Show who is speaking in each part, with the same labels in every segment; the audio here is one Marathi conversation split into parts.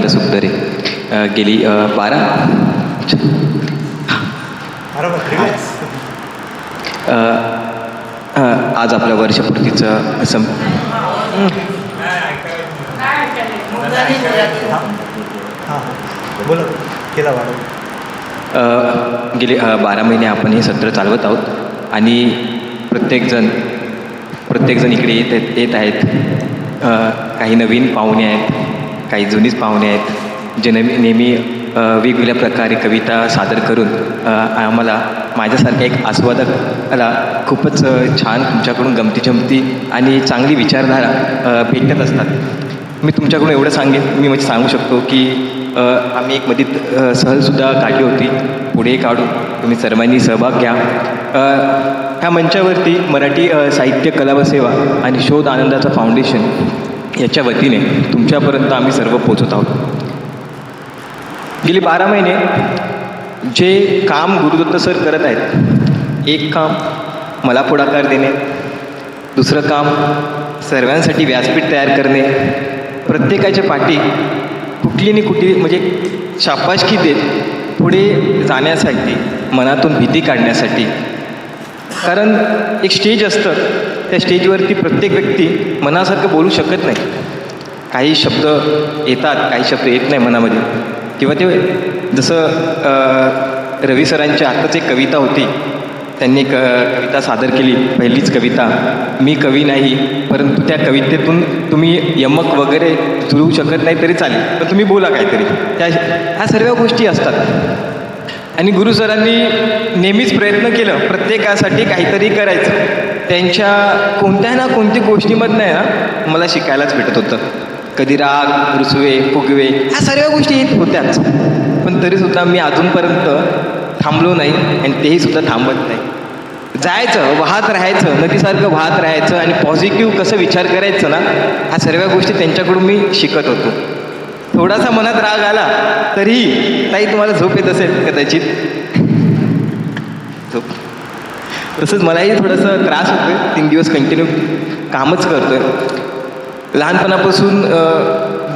Speaker 1: अ, गेली बारा? आज. आपल्या वर्षपूर्तीचं सं
Speaker 2: बोला केला वाढव
Speaker 1: अ, गेले बारा महिने आपण हे सत्र चालवत आहोत. आणि प्रत्येकजण प्रत्येकजण इकडे येत आहेत येत आहेत. काही नवीन पाहुणे आहेत. काही जुनीच पाहुणे आहेत जे नेहमी नेहमी वेगवेगळ्या प्रकारे कविता सादर करून आम्हाला माझ्यासारख्या एक आस्वादकाला खूपच छान तुमच्याकडून गमती जमती आणि चांगली विचारधारा भेटत असतात. मी तुमच्याकडून एवढं सांगेन मी म्हणजे सांगू शकतो की आम्ही एक मधीत सहलसुद्धा काढली होती पुढे काढून तुम्ही सर्वांनी सहभाग घ्या. ह्या मंचावरती मराठी साहित्य कला व सेवा आणि शोध आनंदाचं फाउंडेशन याच्या वतीने तुमच्यापर्यंत आम्ही सर्व पोचत आहोत. गेली बारा महिने जे काम गुरुदत्त सर करत आहेत एक काम मला पुढाकार देणे दुसरं काम सर्वांसाठी व्यासपीठ तयार करणे प्रत्येकाच्या पाठी कुठली ना कुठली म्हणजे शाबाशकी देत पुढे जाण्यासाठी मनातून भीती काढण्यासाठी. कारण एक स्टेज असतं त्या स्टेजवरती प्रत्येक व्यक्ती मनासारखं बोलू शकत नाही. काही शब्द येतात काही शब्द येत नाही मनामध्ये. किंवा ते जसं रवी सरांची आत्ताच एक कविता होती. त्यांनी क कविता सादर केली पहिलीच कविता मी कवी नाही परंतु त्या कवितेतून तुम्ही यमक वगैरे जुळवू शकत नाही तरी चालेल पण तुम्ही बोला काहीतरी. त्या ह्या सर्व गोष्टी असतात. आणि गुरु सरांनी नेहमीच प्रयत्न केलं प्रत्येकासाठी काहीतरी करायचं. त्यांच्या कोणत्या ना कोणत्या गोष्टीमधनं आहे ना मला शिकायलाच भेटत होतं. कधी राग रुसवे फुगवे ह्या सर्व गोष्टी येत होत्याच. पण तरीसुद्धा मी अजूनपर्यंत थांबलो नाही आणि तेही सुद्धा थांबत नाही. जायचं वाहत राहायचं नदीसारखं वाहत राहायचं आणि पॉझिटिव्ह कसं विचार करायचं ना ह्या सर्व गोष्टी त्यांच्याकडून मी शिकत होतो. थोडासा मनात राग आला तरीही ताई तुम्हाला झोप येत असेल कदाचित. झोप. तसंच मलाही थोडंसं त्रास होतोय. तीन दिवस कंटिन्यू कामच करतो आहे लहानपणापासून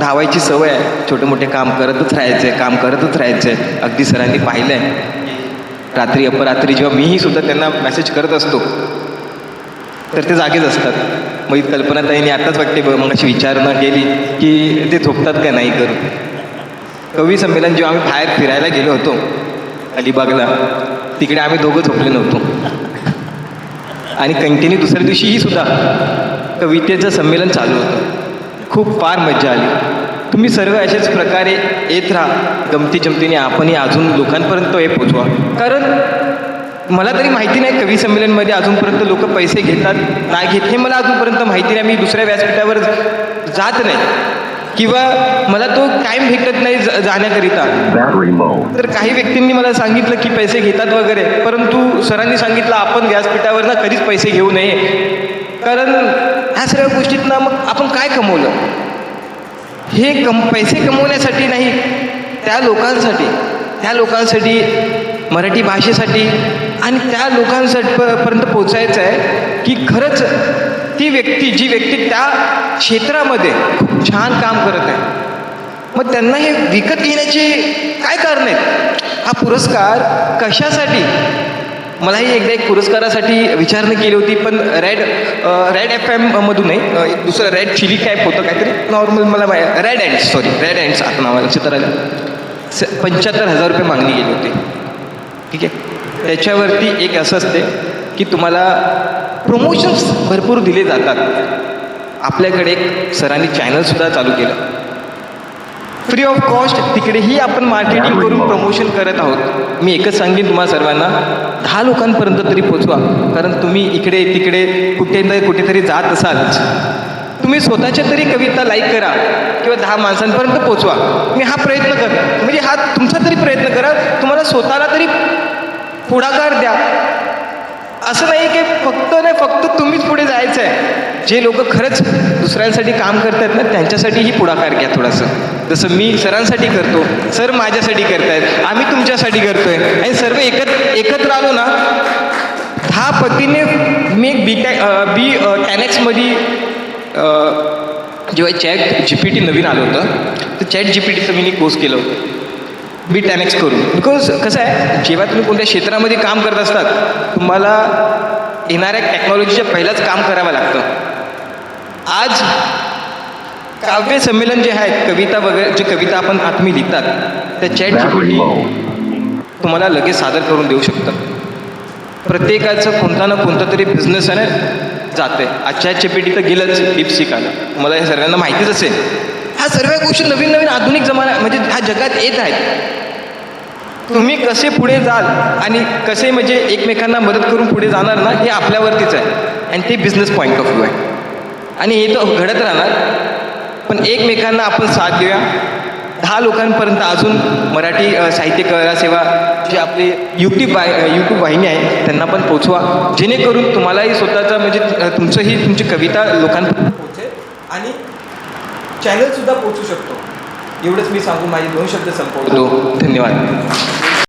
Speaker 1: धावायची सवय आहे. छोटे मोठे काम करतच राहायचं आहे काम करतच राहायचं आहे अगदी सरांनी पाहिलं आहे रात्री अपरात्री जेव्हा मीही सुद्धा त्यांना मेसेज करत असतो तर ते जागेच असतात. मग ही कल्पनाताईने आत्ताच वाटते बघ मग अशी विचारणा केली की ते झोपतात का नाही करून? कवी संमेलन जेव्हा आम्ही बाहेर फिरायला गेलो होतो अलिबागला तिकडे आम्ही दोघं झोपले नव्हतो. आणि कंटिन्यू दुसऱ्या दिवशीही सुद्धा कवितेचं संमेलन चालू होतं. खूप फार मज्जा आली. तुम्ही सर्व अशाच प्रकारे येत राहा. गमती जमतीने आपणही अजून लोकांपर्यंत हे पोचवा. कारण मला तरी माहिती नाही कवी संमेलनमध्ये अजूनपर्यंत लोक पैसे घेतात नाही घेत. हे मला अजूनपर्यंत माहिती नाही. मी दुसऱ्या व्यासपीठावर जात नाही. किंवा मला तो टाईम भेटत नाही ज- जाण्याकरिता. तर काही व्यक्तींनी मला सांगितलं की पैसे घेतात वगैरे परंतु सरांनी सांगितलं आपण व्यासपीठावर ना कधीच पैसे घेऊ नये. कारण ह्या सर्व गोष्टीत ना मग आपण काय कमवलं? हे कम पैसे कमवण्यासाठी नाही त्या लोकांसाठी. त्या लोकांसाठी मराठी भाषेसाठी आणि त्या लोकांसाठी पर्यंत पोचायचं आहे की खरंच ती व्यक्ती जी व्यक्ती त्या क्षेत्रामध्ये खूप छान काम करत आहे मग त्यांना हे विकत घेण्याचे काय कारण आहेत? हा पुरस्कार कशासाठी? मलाही एकदा एक पुरस्कारासाठी विचारणा केली होती पण रेड रेड एफ एममधून नाही एक दुसरं रेड चिली कॅप होतं काहीतरी. नॉर्मल मला रेड अँड्स सॉरी रेड अँड्स आता नावा लक्षात राहिलं स पंच्याहत्तर हजार रुपये मागणी गेली होती. ठीक आहे? त्याच्यावरती एक असं असते की तुम्हाला प्रमोशन्स भरपूर दिले जातात. आपल्याकडे एक सरांनी चॅनलसुद्धा चालू केलं. फ्री ऑफ कॉस्ट तिकडेही आपण मार्केटिंग करून प्रमोशन करत आहोत. मी एकच सांगेन तुम्हा सर्वांना दहा लोकांपर्यंत तरी पोचवा. कारण तुम्ही इकडे तिकडे कुठे ना कुठेतरी जात असालच तुम्ही स्वतःच्या तरी कविता लाईक करा किंवा दहा माणसांपर्यंत पोचवा. मी हा प्रयत्न कर म्हणजे हा तुमचा तरी प्रयत्न करा. तुम्हाला स्वतःला तरी पुढाकार द्या. असं नाही की फक्त नाही फक्त तुम्हीच पुढे जायचं आहे जे लोक खरंच दुसऱ्यांसाठी काम करतात ना त्यांच्यासाठीही पुढाकार घ्या थोडंसं. जसं मी सरांसाठी करतो सर माझ्यासाठी करतायत आम्ही तुमच्यासाठी करतोय. आणि सर्व एकत्र एकत्र आलो ना दहा पटीने मी एक बी टॅ बी टॅनेक्समध्ये जेव्हा चॅट जी पी टी नवीन आलं होतं तर चॅट जी पी टीचं मी कोर्स केलं होतं. बी टेन एक्स करून बिकॉज कसं आहे जेव्हा तुम्ही कोणत्या क्षेत्रामध्ये काम करत असतात तुम्हाला येणाऱ्या टेक्नॉलॉजीच्या पहिलाच काम करावं लागतं. आज काव्य संमेलन जे आहेत कविता वगैरे जे कविता आपण तुम्ही लिहितात त्या चॅट जी तुम्हाला लगेच सादर करून देऊ शकतं. प्रत्येकाचं कोणता ना कोणता तरी बिझनेस आहे ना जाते आजच्या चेपीटी तर गेलंच लिपस्टिक आलं. तुम्हाला हे सर्वांना माहितीच असेल. हा सर्व गोष्टी नवीन नवीन आधुनिक जमाना म्हणजे ह्या जगात येत आहेत. तुम्ही कसे पुढे जाल आणि कसे म्हणजे एकमेकांना मदत करून पुढे जाणार ना हे आपल्यावरतीच आहे. आणि ते बिझनेस पॉईंट ऑफ व्ह्यू आहे. आणि हे तर घडत राहणार. पण एकमेकांना आपण साथ देऊया. दहा लोकांपर्यंत अजून मराठी साहित्य कला सेवा जे आपले यूट्यूब वाहि यूट्यूब वाहिनी आहे त्यांना पण पोचवा जेणेकरून तुम्हालाही स्वतःचं म्हणजे तुमचंही तुमची कविता लोकांपर्यंत पोहोचेल. आणि चॅनलसुद्धा पोचू शकतो. एवढंच मी सांगू माझे दोन शब्द संपवतो. धन्यवाद.